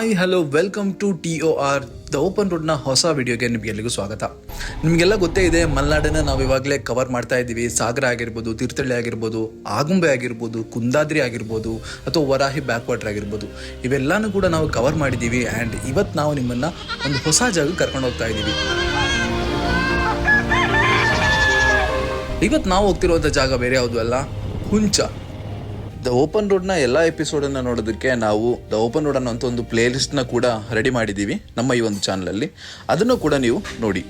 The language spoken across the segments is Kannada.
Hi hello welcome to T O R the open ರೋಡ್ನ ಹೊಸ ವಿಡಿಯೋಗೆ ನಿಮಗೆಲ್ಲರಿಗೂ ಸ್ವಾಗತ. ನಿಮಗೆಲ್ಲ ಗೊತ್ತೇ ಇದೆ, ಮಲೆನಾಡನ್ನ ನಾವು ಇವಾಗಲೇ ಕವರ್ ಮಾಡ್ತಾ ಇದ್ದೀವಿ. ಸಾಗರ ಆಗಿರ್ಬೋದು ತೀರ್ಥಹಳ್ಳಿ ಆಗಿರ್ಬೋದು, ಆಗುಂಬೆ ಆಗಿರ್ಬೋದು, ಕುಂದಾದ್ರಿ ಆಗಿರ್ಬೋದು, ಅಥವಾ ವರಾಹಿ ಬ್ಯಾಕ್ ವಾಟರ್ ಆಗಿರ್ಬೋದು. ಇವೆಲ್ಲನೂ ಕೂಡ ನಾವು ಕವರ್ ಮಾಡಿದ್ದೀವಿ ಆ್ಯಂಡ್ ಇವತ್ತು ನಾವು ನಿಮ್ಮನ್ನು ಒಂದು ಹೊಸ ಜಾಗಕ್ಕೆ ಕರ್ಕೊಂಡು ಹೋಗ್ತಾ ಇದ್ದೀವಿ. ಇವತ್ತು ನಾವು ಹೋಗ್ತಿರುವಂಥ ಜಾಗ ಬೇರೆ ಯಾವುದು ಅಲ್ಲ? ಹುಂಚ. ದ ಓಪನ್ ರೋಡ್ನ ಎಲ್ಲ ಎಪಿಸೋಡನ್ನು ನೋಡೋದಕ್ಕೆ ನಾವು ದ ಓಪನ್ ರೋಡ್ ಅನ್ನೋ ಒಂದು ಪ್ಲೇ ಲಿಸ್ಟ್ನ ಕೂಡ ರೆಡಿ ಮಾಡಿದ್ದೀವಿ ನಮ್ಮ ಈ ಒಂದು ಚಾನಲಲ್ಲಿ ಅದನ್ನು ಕೂಡ ನೀವು ನೋಡಿ.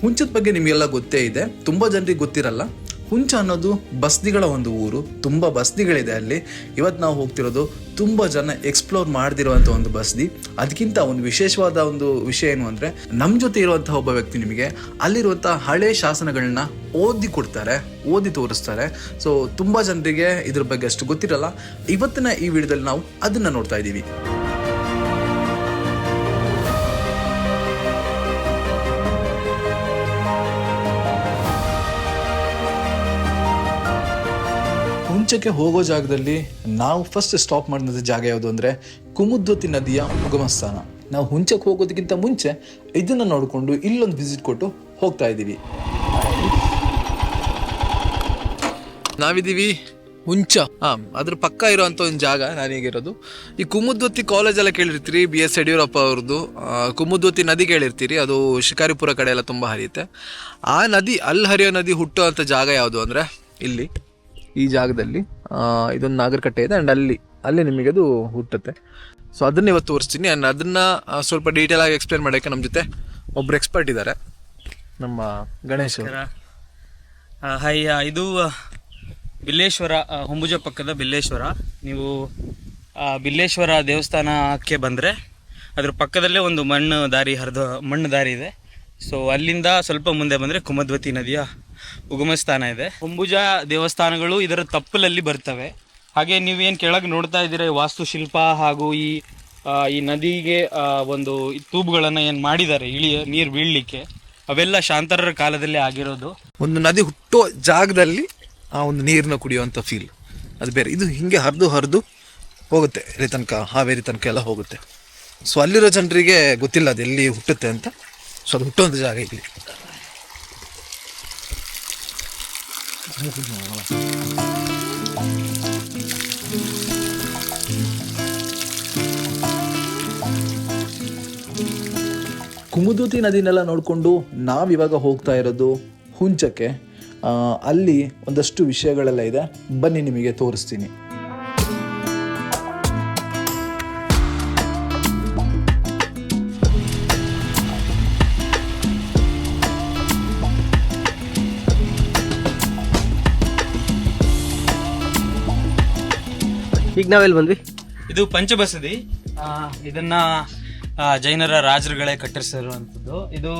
ಹುಂಚದ ಬಗ್ಗೆ ನಿಮಗೆಲ್ಲ ಗೊತ್ತೇ ಇದೆ. ತುಂಬ ಜನರಿಗೆ ಗೊತ್ತಿರಲ್ಲ. ಹುಂಚ ಅನ್ನೋದು ಬಸ್ದಿಗಳ ಒಂದು ಊರು, ತುಂಬ ಬಸ್ದಿಗಳಿದೆ ಅಲ್ಲಿ. ಇವತ್ತು ನಾವು ಹೋಗ್ತಿರೋದು ತುಂಬ ಜನ ಎಕ್ಸ್ಪ್ಲೋರ್ ಮಾಡದಿರುವಂಥ ಒಂದು ಬಸ್ದಿ ಅದಕ್ಕಿಂತ ಒಂದು ವಿಶೇಷವಾದ ಒಂದು ವಿಷಯ ಏನು ಅಂದರೆ ನಮ್ಮ ಜೊತೆ ಇರುವಂತಹ ಒಬ್ಬ ವ್ಯಕ್ತಿ ನಿಮಗೆ ಅಲ್ಲಿರುವಂಥ ಹಳೆ ಶಾಸನಗಳನ್ನ ಓದಿ ಕೊಡ್ತಾರೆ, ಓದಿ ತೋರಿಸ್ತಾರೆ. ಸೊ ತುಂಬ ಜನರಿಗೆ ಇದ್ರ ಬಗ್ಗೆ ಅಷ್ಟು ಗೊತ್ತಿರಲ್ಲ. ಇವತ್ತಿನ ಈ ವಿಡಿಯೋದಲ್ಲಿ ನಾವು ಅದನ್ನು ನೋಡ್ತಾ ಇದ್ದೀವಿ. ಹುಂಚಕ್ಕೆ ಹೋಗೋ ಜಾಗದಲ್ಲಿ ನಾವು ಫಸ್ಟ್ ಸ್ಟಾಪ್ ಮಾಡಿದ ಜಾಗ ಯಾವುದು ಅಂದರೆ ಕುಮುದ್ವತಿ ನದಿಯ ಉಗಮ ಸ್ಥಾನ ನಾವು ಹುಂಚಕ್ಕೆ ಹೋಗೋದಕ್ಕಿಂತ ಮುಂಚೆ ಇದನ್ನು ನೋಡಿಕೊಂಡು ಇಲ್ಲೊಂದು ವಿಸಿಟ್ ಕೊಟ್ಟು ಹೋಗ್ತಾ ಇದ್ದೀವಿ. ನಾವಿದ್ದೀವಿ ಹುಂಚ. ಹಾಂ ಅದ್ರ ಪಕ್ಕ ಇರೋಂತ ಒಂದು ಜಾಗ ನಾನೀಗಿರೋದು ಈ ಕುಮುದ್ವತಿ ಕಾಲೇಜ್ ಎಲ್ಲ ಕೇಳಿರ್ತೀರಿ ಬಿ ಎಸ್ ಯಡಿಯೂರಪ್ಪ ಅವ್ರದ್ದು. ಕುಮುದ್ವತಿ ನದಿ ಕೇಳಿರ್ತೀರಿ, ಅದು ಶಿಕಾರಿಪುರ ಕಡೆ ಎಲ್ಲ ತುಂಬ ಹರಿಯುತ್ತೆ. ಆ ನದಿ, ಅಲ್ಲಿ ಹರಿಯೋ ನದಿ ಹುಟ್ಟುವಂಥ ಜಾಗ ಯಾವುದು ಅಂದರೆ ಇಲ್ಲಿ. ಈ ಜಾಗದಲ್ಲಿ ಇದೊಂದು ನಾಗರಕಟ್ಟೆ ಇದೆ ಆ್ಯಂಡ್ ಅಲ್ಲಿ ಅಲ್ಲಿ ನಿಮಗೆ ಅದು ಹುಟ್ಟುತ್ತೆ. ಸೊ ಅದನ್ನ ಇವತ್ತು ತೋರಿಸ್ತೀನಿ ಆ್ಯಂಡ್ ಅದನ್ನ ಸ್ವಲ್ಪ ಡೀಟೇಲ್ ಆಗಿ ಎಕ್ಸ್ಪ್ಲೇನ್ ಮಾಡೋಕ್ಕೆ ನಮ್ಮ ಜೊತೆ ಒಬ್ರು ಎಕ್ಸ್ಪರ್ಟ್ ಇದ್ದಾರೆ. ನಮ್ಮ ಗಣೇಶ್ ಹೈ ಇದು ಬಿಲ್ಲೇಶ್ವರ ಹೊಂಬುಜ ಪಕ್ಕದ ಬಿಲ್ಲೇಶ್ವರ. ನೀವು ಬಿಲ್ಲೇಶ್ವರ ದೇವಸ್ಥಾನಕ್ಕೆ ಬಂದರೆ ಅದ್ರ ಪಕ್ಕದಲ್ಲೇ ಒಂದು ಮಣ್ಣು ದಾರಿ, ಹರಿದು ಮಣ್ಣು ದಾರಿ ಇದೆ. ಸೊ ಅಲ್ಲಿಂದ ಸ್ವಲ್ಪ ಮುಂದೆ ಬಂದರೆ ಕುಮದ್ವತಿ ನದಿಯ ಉಗಮ ಸ್ಥಾನ ಇದೆ. ಹೊಂಬುಜ ದೇವಸ್ಥಾನಗಳು ಇದರ ತಪ್ಪಲಲ್ಲಿ ಬರ್ತವೆ. ಹಾಗೆ ನೀವೇನು ಕೆಳಗೆ ನೋಡ್ತಾ ಇದ್ದೀರ, ಈ ವಾಸ್ತುಶಿಲ್ಪ ಹಾಗೂ ಈ ಈ ನದಿಗೆ ಒಂದು ತೂಬುಗಳನ್ನು ಏನು ಮಾಡಿದ್ದಾರೆ ಇಳಿಯ ನೀರು ಬೀಳಲಿಕ್ಕೆ, ಅವೆಲ್ಲ ಶಾಂತರರ ಕಾಲದಲ್ಲೇ ಆಗಿರೋದು. ಒಂದು ನದಿ ಹುಟ್ಟೋ ಜಾಗದಲ್ಲಿ ಆ ಒಂದು ನೀರನ್ನ ಕುಡಿಯುವಂಥ ಫೀಲ್ ಅದು ಬೇರೆ. ಇದು ಹಿಂಗೆ ಹರಿದು ಹರಿದು ಹೋಗುತ್ತೆ. ಇಲ್ಲಿ ತನಕ, ಹಾವೇರಿ ತನಕ ಎಲ್ಲ ಹೋಗುತ್ತೆ. ಸೊ ಅಲ್ಲಿರೋ ಜನರಿಗೆ ಗೊತ್ತಿಲ್ಲ ಅದು ಎಲ್ಲಿ ಹುಟ್ಟುತ್ತೆ ಅಂತ. ಸೊ ಅದು ಜಾಗ ಇಲ್ಲಿ ಕುಮುದೂತಿ ನದಿನೆಲ್ಲ ನೋಡಿಕೊಂಡು ನಾವಿವಾಗ ಹೋಗ್ತಾ ಇರೋದು ಹುಂಚಕ್ಕೆ. ಅಲ್ಲಿ ಒಂದಷ್ಟು ವಿಷಯಗಳೆಲ್ಲ ಇದೆ. ಬನ್ನಿ ನಿಮಗೆ ತೋರಿಸ್ತೀನಿ. ಈಗ ನಾವೆಲ್ಲಿ ಬಂದ್ವಿ? ಇದು ಪಂಚಬಸದಿ. ಆ, ಇದನ್ನ ಜೈನರ ರಾಜರುಗಳೇ ಕಟ್ಟಿಸಿರುವಂಥದ್ದು ಇದು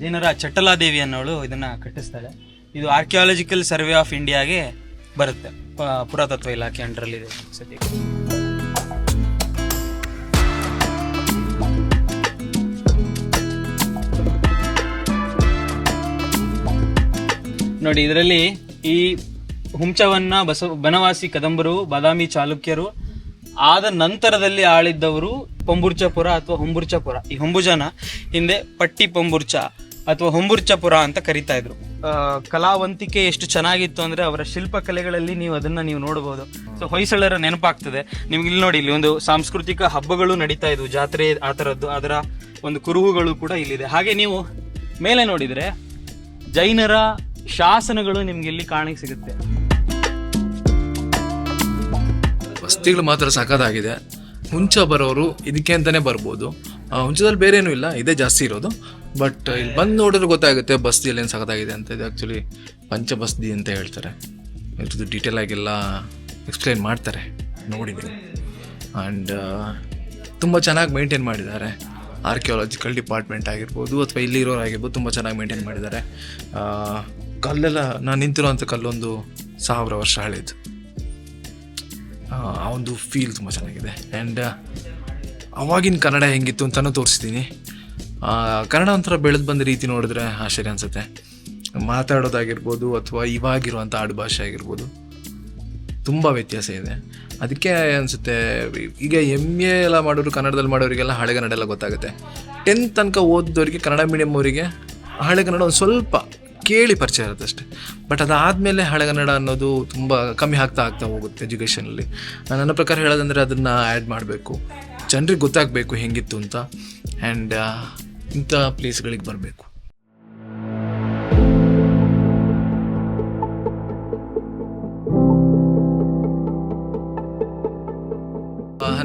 ಜೈನರ ಚಟ್ಟಲಾದೇವಿ ಅನ್ನೋಳು ಇದನ್ನ ಕಟ್ಟಿಸ್ತಾಳೆ ಇದು ಆರ್ಕಿಯಾಲಜಿಕಲ್ ಸರ್ವೆ ಆಫ್ ಇಂಡಿಯಾಗೆ ಬರುತ್ತೆ. ಪುರಾತತ್ವ ಇಲಾಖೆ ಅಂಡರಲ್ಲಿದೆ ಸದ್ಯಕ್ಕೆ. ನೋಡಿ ಇದರಲ್ಲಿ ಈ ಹುಂಚವನ್ನ ಬಸ, ಬನವಾಸಿ ಕದಂಬರು, ಬಾದಾಮಿ ಚಾಲುಕ್ಯರು ಆದ ನಂತರದಲ್ಲಿ ಆಳಿದ್ದವರು ಪಂಬುರ್ಚಪುರ ಅಥವಾ ಹೊಂಬುರ್ಚಪುರ. ಈ ಹೊಂಬುಜನ ಹಿಂದೆ ಪಟ್ಟಿ ಪಂಬುರ್ಚ ಅಥವಾ ಹೊಂಬುರ್ಚಪುರ ಅಂತ ಕರಿತಾ ಇದ್ರು. ಕಲಾವಂತಿಕೆ ಎಷ್ಟು ಚೆನ್ನಾಗಿತ್ತು ಅಂದ್ರೆ ಅವರ ಶಿಲ್ಪಕಲೆಗಳಲ್ಲಿ ನೀವು ಅದನ್ನ ನೀವು ನೋಡಬಹುದು ಸೊ ಹೊಯ್ಸಳರ ನೆನಪಾಗ್ತದೆ. ನಿಮ್ಗೆ ಇಲ್ಲಿ ನೋಡಿ, ಇಲ್ಲಿ ಒಂದು ಸಾಂಸ್ಕೃತಿಕ ಹಬ್ಬಗಳು ನಡೀತಾ ಇದ್ವು. ಜಾತ್ರೆ ಆ ಥರದ್ದು ಅದರ ಒಂದು ಕುರುಹುಗಳು ಕೂಡ ಇಲ್ಲಿದೆ. ಹಾಗೆ ನೀವು ಮೇಲೆ ನೋಡಿದ್ರೆ ಜೈನರ ಶಾಸನಗಳು ನಿಮ್ಗೆ ಇಲ್ಲಿ ಕಾಣಿಗೆ ಸಿಗುತ್ತೆ ವಸ್ತಿಗಳು ಮಾತ್ರ ಸಾಕಾದಾಗಿದೆ. ಹುಂಚ ಬರೋರು ಇದಕ್ಕೆ ಅಂತಲೇ ಬರ್ಬೋದು. ಹುಂಚದಲ್ಲಿ ಬೇರೆ ಏನೂ ಇಲ್ಲ, ಇದೇ ಜಾಸ್ತಿ ಇರೋದು. ಬಟ್ ಇಲ್ಲಿ ಬಂದು ನೋಡಿದ್ರೆ ಗೊತ್ತಾಗುತ್ತೆ ಬಸ್ದಿಯಲ್ಲಿ ಏನು ಸಾಕಾಗಿದೆ ಅಂತ ಇದು ಆ್ಯಕ್ಚುಲಿ ಪಂಚ ಬಸ್ದಿ ಅಂತ ಹೇಳ್ತಾರೆ. ಇದ್ರದ್ದು ಡೀಟೇಲ್ ಆಗಿಲ್ಲ ಎಕ್ಸ್ಪ್ಲೈನ್ ಮಾಡ್ತಾರೆ. ನೋಡಿ ನೀವು ಆ್ಯಂಡ್ ತುಂಬ ಚೆನ್ನಾಗಿ ಮೇಂಟೈನ್ ಮಾಡಿದ್ದಾರೆ. ಆರ್ಕಿಯಾಲಜಿಕಲ್ ಡಿಪಾರ್ಟ್ಮೆಂಟ್ ಆಗಿರ್ಬೋದು ಅಥವಾ ಇಲ್ಲಿ ಇರೋರು ಆಗಿರ್ಬೋದು ತುಂಬ ಚೆನ್ನಾಗಿ ಮೇಂಟೈನ್ ಮಾಡಿದ್ದಾರೆ. ಕಲ್ಲೆಲ್ಲ, ನಾನು ನಿಂತಿರೋವಂಥ ಕಲ್ಲೊಂದು ಸಾವಿರ ವರ್ಷ ಹಳೇದು. ಆ ಒಂದು ಫೀಲ್ ತುಂಬ ಚೆನ್ನಾಗಿದೆ. ಆ್ಯಂಡ್ ಅವಾಗಿನ ಕನ್ನಡ ಹೆಂಗಿತ್ತು ಅಂತಲೂ ತೋರಿಸ್ತೀನಿ. ಕನ್ನಡ ಒಂಥರ ಬೆಳೆದು ಬಂದ ರೀತಿ ನೋಡಿದ್ರೆ ಆಶ್ಚರ್ಯ ಅನಿಸುತ್ತೆ. ಮಾತಾಡೋದಾಗಿರ್ಬೋದು ಅಥವಾ ಇವಾಗಿರುವಂಥ ಆಡುಭಾಷೆ ಆಗಿರ್ಬೋದು. ತುಂಬ ವ್ಯತ್ಯಾಸ ಇದೆ. ಅದಕ್ಕೆ ಅನಿಸುತ್ತೆ, ಈಗ ಎಂ ಎ ಎಲ್ಲ ಮಾಡೋರು, ಕನ್ನಡದಲ್ಲಿ ಮಾಡೋರಿಗೆಲ್ಲ ಹಳೆ ಕನ್ನಡ ಎಲ್ಲ ಗೊತ್ತಾಗುತ್ತೆ. ಟೆಂತ್ ತನಕ ಓದಿದವರಿಗೆ ಕನ್ನಡ ಮೀಡಿಯಮ್ ಅವರಿಗೆ ಹಳೆ ಕನ್ನಡ ಒಂದು ಸ್ವಲ್ಪ ಕೇಳಿ ಪರಿಚಯ ಇರುತ್ತೆ ಅಷ್ಟೇ. ಬಟ್ ಅದಾದಮೇಲೆ ಹಳೆಗನ್ನಡ ಅನ್ನೋದು ತುಂಬ ಕಮ್ಮಿ ಆಗ್ತಾ ಆಗ್ತಾ ಹೋಗುತ್ತೆ ಎಜುಕೇಷನಲ್ಲಿ. ನನ್ನ ಪ್ರಕಾರ ಹೇಳೋದಂದರೆ ಅದನ್ನು ಆ್ಯಡ್ ಮಾಡಬೇಕು. ಜನರಿಗೆ ಗೊತ್ತಾಗಬೇಕು ಹೆಂಗಿತ್ತು ಅಂತ. ಆ್ಯಂಡ್ ಇಂಥ ಪ್ಲೇಸ್ಗಳಿಗೆ ಬರಬೇಕು.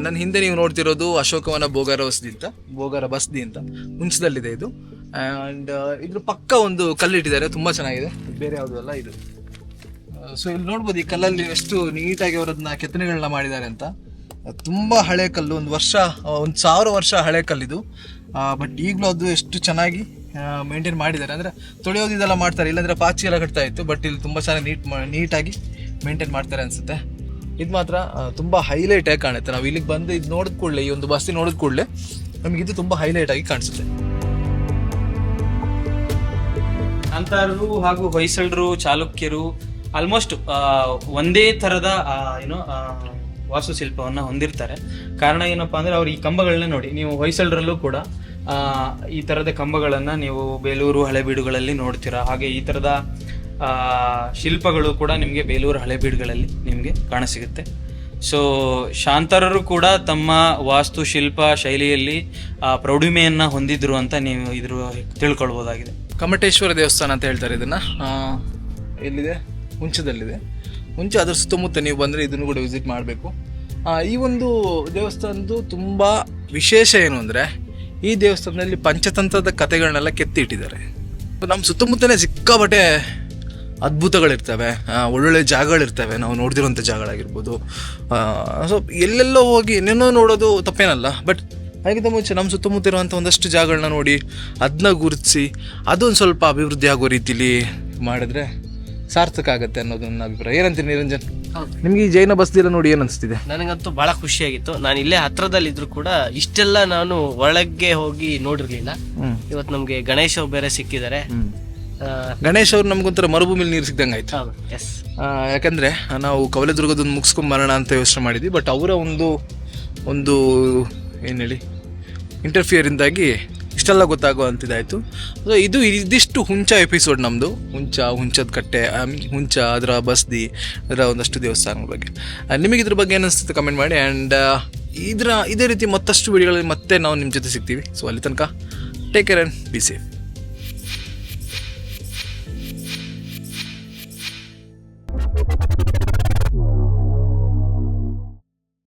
ನನ್ನ ಹಿಂದೆ ನೀವು ನೋಡ್ತಿರೋದು ಅಶೋಕವನ ಬೋಗಾರ ಬಸ್ದಿ ಅಂತ, ಬೋಗಾರ ಬಸ್ದಿ ಅಂತ. ಮುಂಚದಲ್ಲಿದೆ ಇದು. ಆ್ಯಂಡ್ ಇದ್ರ ಪಕ್ಕ ಒಂದು ಕಲ್ಲಿಟ್ಟಿದ್ದಾರೆ ತುಂಬಾ ಚೆನ್ನಾಗಿದೆ. ಬೇರೆ ಯಾವುದೂ ಅಲ್ಲ ಇದು. ಸೊ ಇಲ್ಲಿ ನೋಡ್ಬೋದು ಈ ಕಲ್ಲಲ್ಲಿ ಎಷ್ಟು ನೀಟಾಗಿ ಅವರದನ್ನ ಕೆತ್ತನೆಗಳನ್ನ ಮಾಡಿದ್ದಾರೆ ಅಂತ. ಅಹ್, ತುಂಬಾ ಹಳೆ ಕಲ್ಲು ಒಂದು ವರ್ಷ ಒಂದು ಸಾವಿರ ವರ್ಷ ಹಳೆ ಕಲ್ಲಿದು. ಬಟ್ ಈಗಲೂ ಅದು ಎಷ್ಟು ಚೆನ್ನಾಗಿ ಮೇಂಟೈನ್ ಮಾಡಿದ್ದಾರೆ. ಅಂದ್ರೆ ತೊಳೆಯೋದು ಇದೆಲ್ಲ ಮಾಡ್ತಾರೆ ಇಲ್ಲಾಂದ್ರೆ ಪಾಚಿ ಎಲ್ಲ ಕಟ್ತಾ ಇತ್ತು ಬಟ್ ಇಲ್ಲಿ ತುಂಬಾ ಚೆನ್ನಾಗಿ ನೀಟ್ ನೀಟಾಗಿ ಮೇಂಟೈನ್ ಮಾಡ್ತಾರೆ ಅನ್ಸುತ್ತೆ. ಇದು ಮಾತ್ರ ತುಂಬ ಆಗಿ ಕಾಣುತ್ತೆ. ನಾವು ಇಲ್ಲಿಗೆ ಬಂದು ಇದು ನೋಡಿದ ಕೂಡಲೇ ಈ ಒಂದು ಬಸ್ಸಿ ನೋಡಿದ ಕೂಡಲೇ ನಮಗೆ ಇದು ತುಂಬಾ ಹೈಲೈಟ್ ಆಗಿ ಕಾಣಿಸುತ್ತೆ. ಕಾಂತಾರರು ಹಾಗೂ ಹೊಯ್ಸಳರು, ಚಾಲುಕ್ಯರು ಆಲ್ಮೋಸ್ಟ್ ಒಂದೇ ತರದ ಏನೋ ವಾಸ್ತುಶಿಲ್ಪವನ್ನ ಹೊಂದಿರ್ತಾರೆ. ಕಾರಣ ಏನಪ್ಪಾ ಅಂದ್ರೆ ಅವ್ರು ಈ ಕಂಬಗಳನ್ನ ನೋಡಿ, ನೀವು ಹೊಯ್ಸಳರಲ್ಲೂ ಕೂಡ ಈ ತರದ ಕಂಬಗಳನ್ನು ನೀವು ಬೇಲೂರು ಹಳೆಬೀಡುಗಳಲ್ಲಿ ನೋಡ್ತೀರಾ. ಹಾಗೆ ಈ ತರದ ಶಿಲ್ಪಗಳು ಕೂಡ ನಿಮಗೆ ಬೇಲೂರು ಹಳೆಬೀಡುಗಳಲ್ಲಿ ನಿಮಗೆ ಕಾಣಸಿಗುತ್ತೆ. ಸೊ ಶಾಂತರರು ಕೂಡ ತಮ್ಮ ವಾಸ್ತುಶಿಲ್ಪ ಶೈಲಿಯಲ್ಲಿ ಪ್ರೌಢಿಮೆಯನ್ನ ಹೊಂದಿದ್ರು ಅಂತ ನೀವು ಇದ್ರ ತಿಳ್ಕೊಳ್ಬೋದಾಗಿದೆ ಕಮಟೇಶ್ವರ ದೇವಸ್ಥಾನ ಅಂತ ಹೇಳ್ತಾರೆ ಇದನ್ನ. ಎಲ್ಲಿದೆ ಹುಂಚದಲ್ಲಿದೆ ಮುಂಚೆ ಅದರ ಸುತ್ತಮುತ್ತ ನೀವು ಬಂದರೆ ಇದನ್ನು ಕೂಡ ವಿಸಿಟ್ ಮಾಡಬೇಕು. ಈ ಒಂದು ದೇವಸ್ಥಾನದ್ದು ತುಂಬ ವಿಶೇಷ ಏನು ಅಂದರೆ, ಈ ದೇವಸ್ಥಾನದಲ್ಲಿ ಪಂಚತಂತ್ರದ ಕಥೆಗಳನ್ನೆಲ್ಲ ಕೆತ್ತಿ ಇಟ್ಟಿದ್ದಾರೆ ನಮ್ಮ ಸುತ್ತಮುತ್ತಲೇ ಸಿಕ್ಕಾಪಟ್ಟೆ ಅದ್ಭುತಗಳಿರ್ತವೆ. ಒಳ್ಳೊಳ್ಳೆ ಜಾಗಗಳಿರ್ತವೆ. ನಾವು ನೋಡ್ದಿರೋಂಥ ಜಾಗಗಳಾಗಿರ್ಬೋದು. ಸೊ ಎಲ್ಲೆಲ್ಲೋ ಹೋಗಿ ಇನ್ನೇನೋ ನೋಡೋದು ತಪ್ಪೇನಲ್ಲ. ಬಟ್ ಅದಕ್ಕಿಂತ ಮುಂಚೆ ನಮ್ಮ ಸುತ್ತಮುತ್ತ ಇರುವಂಥ ಒಂದಷ್ಟು ಜಾಗಗಳನ್ನ ನೋಡಿ ಅದನ್ನ ಗುರುತಿಸಿ ಅದೊಂದು ಸ್ವಲ್ಪ ಅಭಿವೃದ್ಧಿ ಆಗೋ ರೀತಿಲಿ ಮಾಡಿದ್ರೆ ಸಾರ್ಥಕ ಆಗುತ್ತೆ ಅನ್ನೋದು ನನ್ನ ಅಭಿಪ್ರಾಯ. ಏನಂತೀರಿ ನಿರಂಜನ್? ನಿಮ್ಗೆ ಈ ಜೈನ ಬಸ್ದಿಲ್ಲ ನೋಡಿ ಏನು ಅನಿಸ್ತಿದೆ ನನಗಂತೂ ಬಹಳ ಖುಷಿಯಾಗಿತ್ತು ನಾನು ಇಲ್ಲೇ ಹತ್ರದಲ್ಲಿದ್ರು ಕೂಡ ಇಷ್ಟೆಲ್ಲ ನಾನು ಒಳಗೆ ಹೋಗಿ ನೋಡಿರ್ಲಿಲ್ಲ. ಇವತ್ತು ನಮ್ಗೆ ಗಣೇಶ್ ಅವ್ರು ಬೇರೆ ಸಿಕ್ಕಿದ್ದಾರೆ. ಗಣೇಶ್ ಅವ್ರು ನಮ್ಗೊಂಥರ ಮರುಭೂಮಿಲಿ ನೀರು ಸಿಕ್ದಂಗೆ ಆಯ್ತು. ಯಾಕಂದ್ರೆ ನಾವು ಕವಲೆದುರ್ಗದೊಂದು ಮುಗಿಸ್ಕೊಂಡ್ ಬರೋಣ ಅಂತ ಯೋಚನೆ ಮಾಡಿದ್ವಿ ಬಟ್ ಅವರ ಒಂದು ಒಂದು ಏನು ಹೇಳಿ ಇಂಟರ್ಫಿಯರಿಂದಾಗಿ ಇಷ್ಟೆಲ್ಲ ಗೊತ್ತಾಗುವಂಥದ್ದಾಯಿತು ಸೊ ಇದು ಇದಿಷ್ಟು ಹುಂಚ ಎಪಿಸೋಡ್ ನಮ್ಮದು ಹುಂಚ, ಹುಂಚದ ಕಟ್ಟೆ ಹುಂಚ, ಅದರ ಬಸ್ದಿ, ಅದರ ಒಂದಷ್ಟು ದೇವಸ್ಥಾನಗಳ ಬಗ್ಗೆ. ನಿಮಗೆ ಇದ್ರ ಬಗ್ಗೆ ಏನಿಸ್ತದೆ ಕಮೆಂಟ್ ಮಾಡಿ ಆ್ಯಂಡ್ ಇದರ, ಇದೇ ರೀತಿ ಮತ್ತಷ್ಟು ವಿಡಿಯೋಗಳಲ್ಲಿ ಮತ್ತೆ ನಾವು ನಿಮ್ಮ ಜೊತೆ ಸಿಗ್ತೀವಿ. ಸೊ ಅಲ್ಲಿ ತನಕ take care and be safe